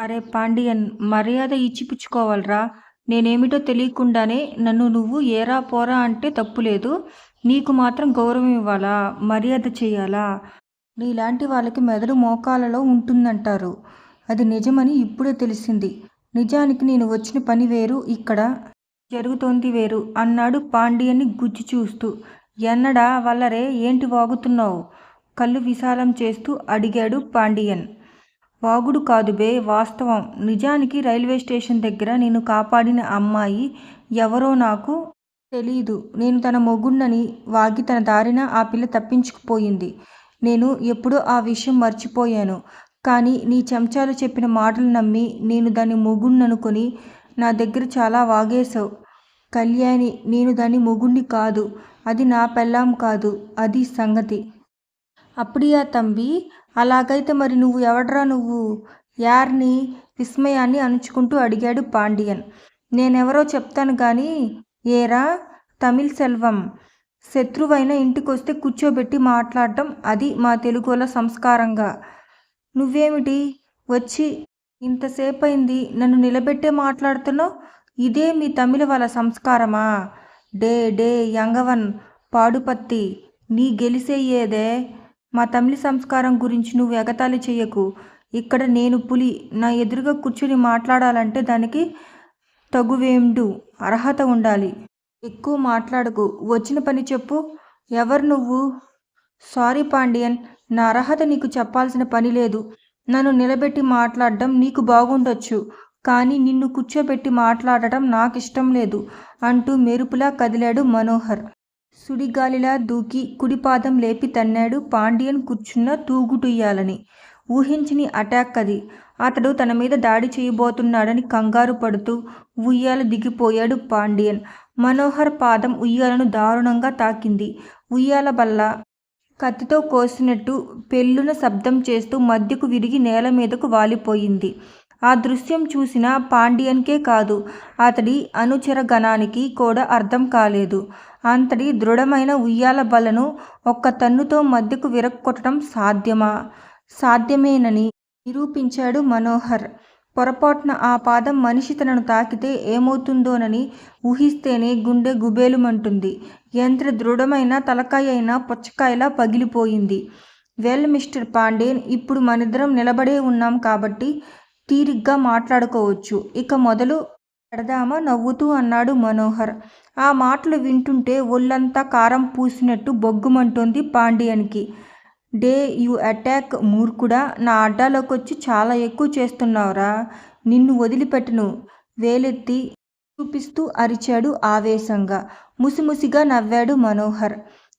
అరే పాండియన్ మర్యాద ఇచ్చిపుచ్చుకోవాలరా నేనేమిటో తెలియకుండానే నన్ను నువ్వు ఏరా పోరా అంటే తప్పులేదు. నీకు మాత్రం గౌరవం ఇవ్వాలా? మర్యాద చేయాలా? నీలాంటి వాళ్ళకి మెదడు మోకాలలో ఉంటుందంటారు. అది నిజమని ఇప్పుడే తెలిసింది. నిజానికి నేను వచ్చిన పని వేరు ఇక్కడ జరుగుతోంది వేరు అన్నాడు పాండియన్ని గుచ్చి చూస్తూ. ఎన్నడా వల్లరే ఏంటి వాగుతున్నావు? కళ్ళు విశాలం చేస్తూ అడిగాడు పాండియన్. వాగుడు కాదు బే వాస్తవం. నిజానికి రైల్వే స్టేషన్ దగ్గర నేను కాపాడిన అమ్మాయి ఎవరో నాకు తెలీదు. నేను తన మొగుణ్ణని వాగి తన దారిన ఆ పిల్ల తప్పించుకుపోయింది. నేను ఎప్పుడో ఆ విషయం మర్చిపోయాను. కానీ నీ చెంచాలు చెప్పిన మాటలు నమ్మి నేను దాన్ని మొగుణ్ణనుకొని నా దగ్గర చాలా వాగేశావు. కళ్యాణి నేను దాని మొగుణ్ణి కాదు. అది నా పెళ్ళాం కాదు. అది సంగతి. అప్పుడియా తంబి అలాగైతే మరి నువ్వు ఎవడ్రా నువ్వు? యార్ని? విస్మయాన్ని అణుచుకుంటూ అడిగాడు పాండియన్. నేనెవరో చెప్తాను కానీ ఏరా? తమిళ్ సెల్వం. శత్రువైన ఇంటికొస్తే కూర్చోబెట్టి మాట్లాడటం అది మా తెలుగుల సంస్కారంగా. నువ్వేమిటి? వచ్చి ఇంతసేపు అయింది నన్ను నిలబెట్టే మాట్లాడుతున్నావు? ఇదే మీ తమిళ వాళ్ళ సంస్కారమా? డే డే యంగవన్ పాడుపత్తి నీ గెలిసేయేదే మా తమిళ సంస్కారం గురించి నువ్వు ఎగతాళి చెయ్యకు. ఇక్కడ నేను పులి నా ఎదురుగా కూర్చుని మాట్లాడాలంటే దానికి తగువేండు అర్హత ఉండాలి. ఎక్కువ మాట్లాడకు. వచ్చిన పని చెప్పు. ఎవరు నువ్వు? సారీ పాండియన్ నా అర్హత నీకు చెప్పాల్సిన పని లేదు. నన్ను నిలబెట్టి మాట్లాడడం నీకు బాగుండొచ్చు. కానీ నిన్ను కూర్చోబెట్టి మాట్లాడటం నాకు ఇష్టం లేదు అంటూ మెరుపులా కదిలాడు మనోహర్. సుడిగాలిలా దూకి కుడిపాదం లేపి తన్నాడు. పాండియన్ కూర్చున్న తూగుటుయ్యాలని. ఊహించని అటాక్ అది. అతడు తన మీద దాడి చేయబోతున్నాడని కంగారు పడుతూ ఉయ్యాల దిగిపోయాడు పాండియన్. మనోహర్ పాదం ఉయ్యాలను దారుణంగా తాకింది. ఉయ్యాల బల్ల కత్తితో కోసినట్టు పెళ్ళున శబ్దం చేస్తూ మధ్యకు విరిగి నేల మీదకు వాలిపోయింది. ఆ దృశ్యం చూసిన పాండియన్కే కాదు అతడి అనుచర గణానికి కూడా అర్థం కాలేదు. అంతటి దృఢమైన ఉయ్యాల బలను ఒక్క తన్నుతో మధ్యకు విరక్కొట్టడం సాధ్యమా? సాధ్యమేనని నిరూపించాడు మనోహర్. పొరపాటున ఆ పాదం మనిషి తనను తాకితే ఏమవుతుందోనని ఊహిస్తేనే గుండె గుబేలుమంటుంది. ఎంత దృఢమైన తలకాయ అయినా పుచ్చకాయలా పగిలిపోయింది. వెల్ మిస్టర్ పాండేన్ ఇప్పుడు మనిద్దరం నిలబడే ఉన్నాం కాబట్టి తీరిగ్గా మాట్లాడుకోవచ్చు. ఇక మొదలు పెడదామా? నవ్వుతూ అన్నాడు మనోహర్. ఆ మాటలు వింటుంటే ఒళ్ళంతా కారం పూసినట్టు బొగ్గుమంటోంది పాండియన్కి. డే యు అటాక్ మూర్ఖుడా? నా అడ్డాలోకి వచ్చి చాలా ఎక్కువ చేస్తున్నావురా. నిన్ను వదిలిపెట్టను. వేలెత్తి చూపిస్తూ అరిచాడు ఆవేశంగా. ముసిముసిగా నవ్వాడు మనోహర్.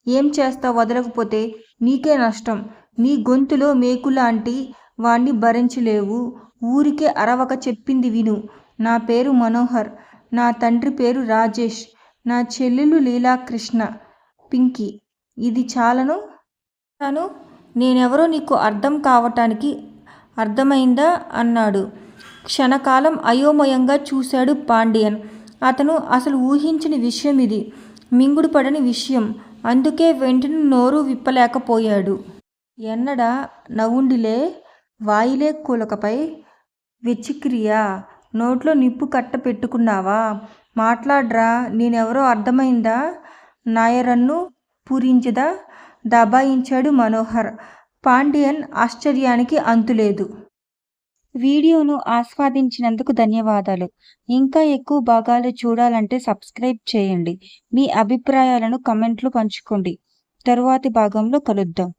ఏం చేస్తావు? వదలకపోతే నీకే నష్టం. నీ గొంతులో మేకులాంటి వాణ్ణి భరించలేవు. ఊరికే అరవక చెప్పింది విను. నా పేరు మనోహర్. నా తండ్రి పేరు రాజేష్. నా చెల్లెలు లీలాకృష్ణ. పింకీ ఇది చాలను? తను నేనెవరో నీకు అర్థం కావటానికి అర్థమైందా? అన్నాడు. క్షణకాలం అయోమయంగా చూశాడు పాండియన్. అతను అసలు ఊహించని విషయం ఇది. మింగుడు పడని విషయం. అందుకే వెంటనే నోరు విప్పలేకపోయాడు. ఎన్నడా నవ్వుండిలే? వాయిలే కూలకపై వెచ్చిక్రియ. నోట్లో నిప్పు కట్ట పెట్టుకున్నావా? మాట్లాడ్రా నేనెవరో అర్థమైందా? నాయరన్ను పూరించదా? దబాయించాడు మనోహర్. పాండియన్ ఆశ్చర్యానికి అంతులేదు. వీడియోను ఆస్వాదించినందుకు ధన్యవాదాలు. ఇంకా ఎక్కువ భాగాలు చూడాలంటే సబ్స్క్రైబ్ చేయండి. మీ అభిప్రాయాలను కమెంట్లు పంచుకోండి. తరువాతి భాగంలో కలుద్దాం.